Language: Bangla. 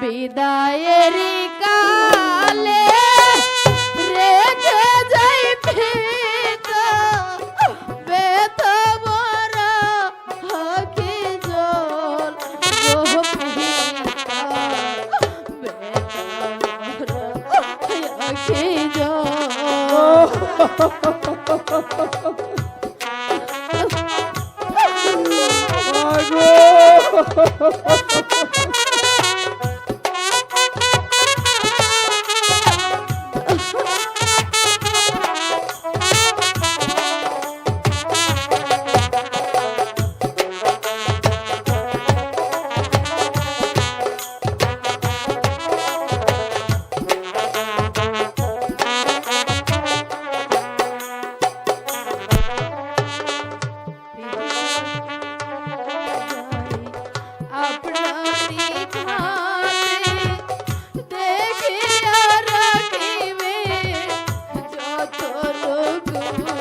বিদায়েরি কালে রেখে যাই বেত বড় হকি জল বেত বড় হকি জল। আপনার Thank you.